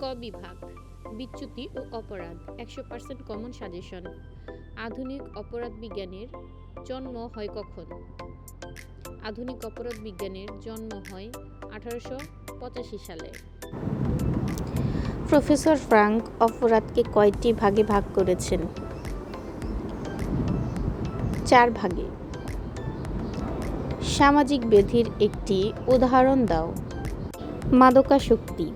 ক বিভাগ, বিচ্যুতি ও অপরাধ, একশো পার্সেন্ট কমন সাজেশন আধুনিক অপরাধ বিজ্ঞানের জন্ম হয় কখন? আধুনিক অপরাধ বিজ্ঞানের জন্ম হয় আঠারোশো পঁচাশি সালে। প্রফেসর ফ্রাঙ্ক অপরাধকে কয়টি ভাগে ভাগ করেছেন? চার ভাগে। সামাজিক ব্যাধির একটি উদাহরণ দাও। মাদকাসক্তি।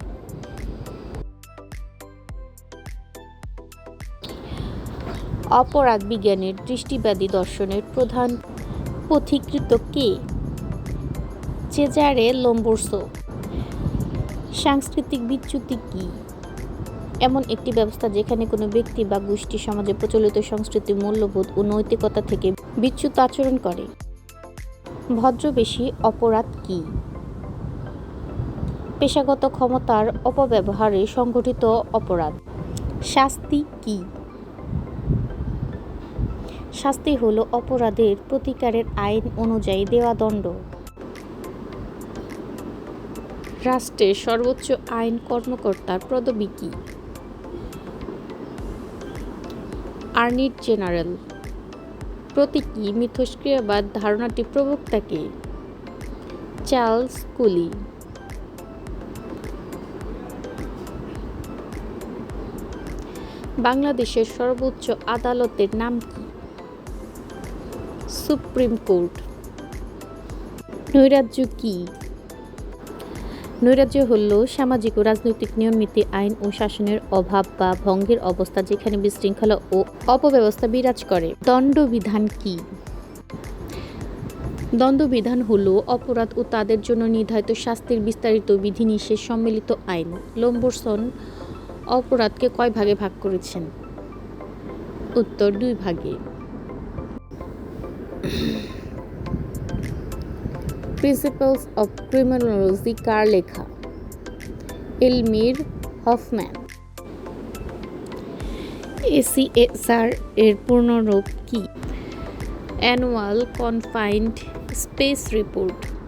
অপরাধ বিজ্ঞানের দৃষ্টিবাদী দর্শনের প্রধান পথিকৃত কে? চেজারে লোম্বোর্সো। সাংস্কৃতিক বিচ্যুতি কি? এমন একটি ব্যবস্থা যেখানে কোনো ব্যক্তি বা গোষ্ঠী সমাজে প্রচলিত সংস্কৃতি মূল্যবোধ ও নৈতিকতা থেকে বিচ্যুত আচরণ করে। ভদ্রবেশী অপরাধ কি? পেশাগত ক্ষমতার অপব্যবহারে সংগঠিত অপরাধ। শাস্তি কি? শাস্তি হলো অপরাধের প্রতিকারের আইন অনুযায়ী দেওয়া দণ্ড। রাষ্ট্রের সর্বোচ্চ আইন কর্মকর্তার পদবি কি? আর্নিট জেনারেল। প্রতীকী মিথস্ক্রিয়াবাদ ধারণাটি প্রবক্তাকে চার্লস কুলি। বাংলাদেশের সর্বোচ্চ আদালতের নাম কি? Supreme court. নৈরাজ্য কি? নৈরাজ্য হল সামাজিক ও রাজনৈতিক নিয়মনীতি, আইন ও শাসনের অভাব বা ভঙ্গের অবস্থা যেখানে বিশৃঙ্খলা ও অপব্যবস্থা বিরাজ করে। দণ্ডবিধান কি? দণ্ডবিধান হল অপরাধ ও তাদের জন্য নির্ধারিত শাস্তির বিস্তারিত বিধিনিষেধ সম্মিলিত আইন। লোম্বরসন অপরাধকে কয় ভাগে ভাগ করেছেন? উত্তর দুই ভাগে। প্রিন্সিপালস অফ ক্রিমিনোলজি কার লেখা? এলমির হফম্যান। এসিএসআর এর পূর্ণরূপ কি? Annual confined space report.